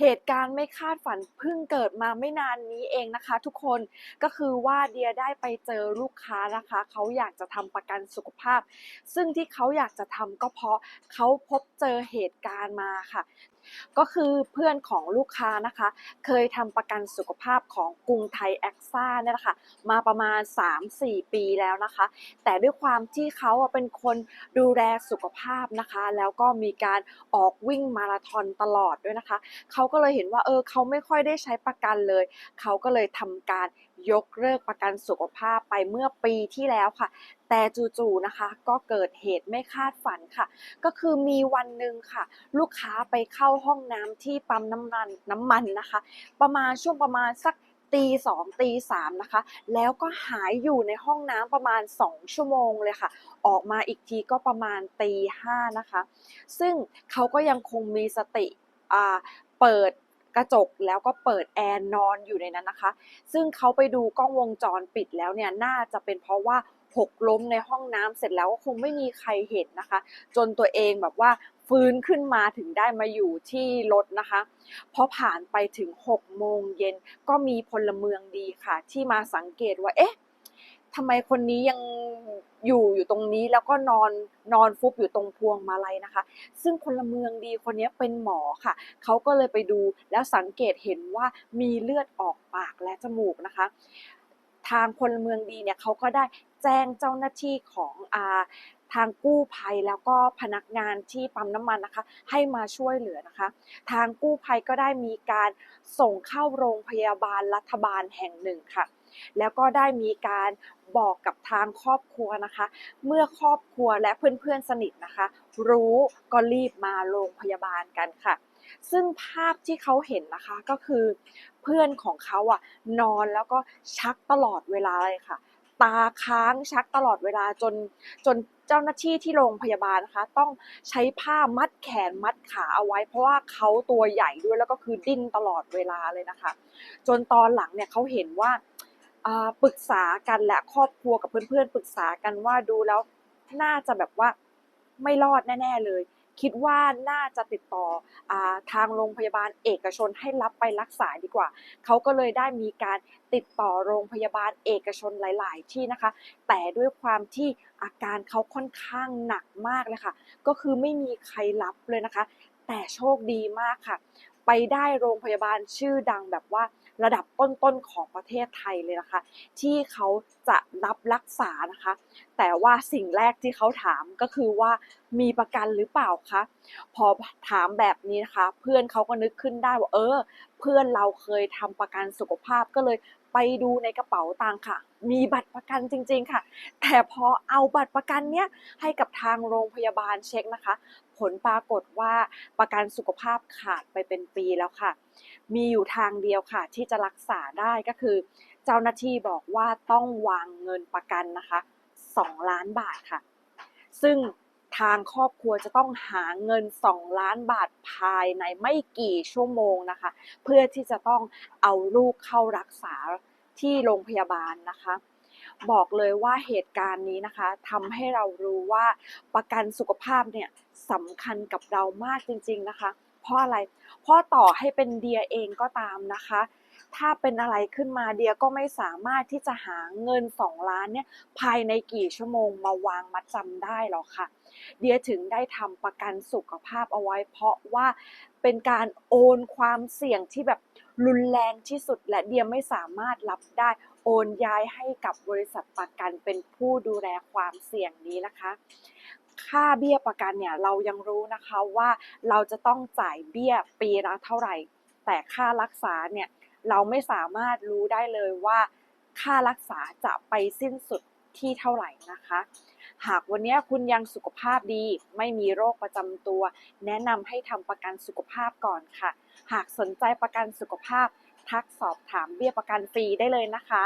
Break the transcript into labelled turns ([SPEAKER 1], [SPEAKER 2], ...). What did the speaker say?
[SPEAKER 1] เหตุการณ์ไม่คาดฝันเพิ่งเกิดมาไม่นานนี้เองนะคะ ทุกคนก็คือว่าเดียได้ไปเจอลูกค้านะคะ เขาอยากจะทำประกันสุขภาพ ซึ่งที่เขาอยากจะทำก็เพราะเขาพบเจอเหตุการณ์มาค่ะก็คือเพื่อนของลูกค้านะคะ เคยทำประกันสุขภาพของกรุงไทยแอคซ่าเนี่ยแหละค่ะมาประมาณ 3-4 ปีแล้วนะคะ แต่ด้วยความที่เขาเป็นคนดูแลสุขภาพนะคะ แล้วก็มีการออกวิ่งมาราธอนตลอดด้วยนะคะ เขาก็เลยเห็นว่าเออเขาไม่ค่อยได้ใช้ประกันเลย เขาก็เลยทำการ ยกเลิกประกันสุขภาพไปเมื่อปีที่แล้วค่ะ แต่จู่ๆนะคะ ก็เกิดเหตุไม่คาดฝันค่ะ ก็คือมีวันหนึ่งค่ะ ลูกค้าไปเข้าห้องน้ำที่ปั๊มน้ำมันน้ำมันนะคะ ประมาณช่วงประมาณสักตีสองตีสามนะคะ แล้วก็หายอยู่ในห้องน้ำประมาณ 2 ชั่วโมงเลยค่ะ ออกมาอีกทีก็ประมาณตีห้านะคะ ซึ่งเขาก็ยังคงมีสติอ่าเปิด กระจกแล้วก็เปิดแอร์นอนอยู่ในนั้นนะคะ ซึ่งเขาไปดูกล้องวงจรปิดแล้วเนี่ยน่าจะเป็นเพราะว่าหกล้มในห้องน้ำเสร็จแล้วก็คงไม่มีใครเห็นนะคะ จนตัวเองแบบว่าฟื้นขึ้นมาถึงได้มาอยู่ที่รถนะคะพอผ่านไปถึง6โมงเย็นก็มีพลเมืองดีค่ะ ที่มาสังเกตว่าเอ๊ะ ทำไมคนนี้ยังอยู่อยู่ตรงนี้แล้วก็นอนนอนฟุบอยู่ตรงพวงมาลัยนะคะ ซึ่งพลเมืองดีคนนี้เป็นหมอค่ะ เขาก็เลยไปดูแล้วสังเกตเห็นว่ามีเลือดออกปากและจมูกนะคะ ทางพลเมืองดีเนี่ยเขาก็ได้แจ้งเจ้าหน้าที่ของอาทางกู้ภัยแล้วก็พนักงานที่ปั๊มน้ำมันนะคะ ให้มาช่วยเหลือนะคะ ทางกู้ภัยก็ได้มีการส่งเข้าโรงพยาบาลรัฐบาลแห่งหนึ่งค่ะ แล้วก็ได้มีการบอกกับทางครอบครัวนะคะ เมื่อครอบครัวและเพื่อนๆสนิทนะคะ รู้ก็รีบมาโรงพยาบาลกันค่ะ ซึ่งภาพที่เขาเห็นนะคะก็คือ เพื่อนของเขาอะนอนแล้วก็ชักตลอดเวลาเลยค่ะ ตาค้างชักตลอดเวลาจนจนเจ้าหน้าที่ที่โรงพยาบาลนะคะ ต้องใช้ผ้ามัดแขนมัดขาเอาไว้ เพราะว่าเขาตัวใหญ่ด้วยแล้วก็คือดิ้นตลอดเวลาเลยนะคะ จนตอนหลังเนี่ยเขาเห็นว่า ปรึกษากันและครอบครัวกับเพื่อนๆ ปรึกษากันว่าดูแล้วน่าจะแบบว่าไม่รอดแน่ ๆ เลย คิดว่าน่าจะติดต่ออทางโรงพยาบาลเอกชนให้รับไปรักษาดีกว่า เขาก็เลยได้มีการติดต่อโรงพยาบาลเอกชนหลาย ๆ ที่นะคะ แต่ด้วยความที่อาการเขาค่อนข้างหนักมากเลยค่ะ ก็คือไม่มีใครรับเลยนะคะ แต่โชคดีมากค่ะ ไปได้โรงพยาบาลชื่อดังแบบว่า ระดับต้นๆของประเทศไทยเลยนะคะ ที่เขา จะรับรักษานะคะ แต่ว่าสิ่งแรกที่เขาถามก็คือว่ามีประกันหรือเปล่าคะพอถามแบบนี้นะคะ เพื่อนเขาก็นึกขึ้นได้ว่าเออ เพื่อนเราเคยทำประกันสุขภาพก็เลยไปดูในกระเป๋าตังค์ค่ะ มีบัตรประกันจริง ๆค่ะ แต่พอเอาบัตรประกันเนี้ยให้กับทางโรงพยาบาลเช็คนะคะ ผลปรากฏว่าประกันสุขภาพขาดไปเป็นปีแล้วค่ะ มีอยู่ทางเดียวค่ะ ที่จะรักษาได้ก็คือ เจ้าหน้าที่บอกว่าต้องวางเงินประกันนะคะ2ล้านบาทค่ะ ซึ่งทางครอบครัวจะต้องหาเงิน 2 ล้านบาทภายในไม่กี่ชั่วโมงนะคะ เพื่อที่จะต้องเอาลูกเข้ารักษาที่โรงพยาบาลนะคะ บอกเลยว่าเหตุการณ์นี้นะคะทำให้เรารู้ว่าประกันสุขภาพเนี่ยสำคัญกับเรามากจริง ๆนะคะ เพราะอะไร เพราะต่อให้เป็นเดียเองก็ตามนะคะ ถ้าเป็นอะไรขึ้นมาเดียก็ไม่สามารถที่จะหาเงิน 2 ล้านเนี่ยภายในกี่ชั่วโมงมาวางมัดจำได้หรอกค่ะ เดียถึงได้ทำประกันสุขภาพเอาไว้ เพราะว่าเป็นการโอนความเสี่ยงที่แบบรุนแรงที่สุดและเดียไม่สามารถรับได้โอนย้ายให้กับบริษัทประกันเป็นผู้ดูแลความเสี่ยงนี้นะคะ ค่าเบี้ยประกันเนี่ยเรายังรู้นะคะว่าเราจะต้องจ่ายเบี้ยปีละเท่าไหร่ แต่ค่ารักษาเนี่ย เราไม่สามารถรู้ได้เลยว่าค่ารักษาจะไปสิ้นสุดที่เท่าไหร่นะคะ หากวันนี้คุณยังสุขภาพดี ไม่มีโรคประจำตัว แนะนำให้ทำประกันสุขภาพก่อนค่ะ หากสนใจประกันสุขภาพ ทักสอบถามเบี้ยประกันฟรีได้เลยนะคะ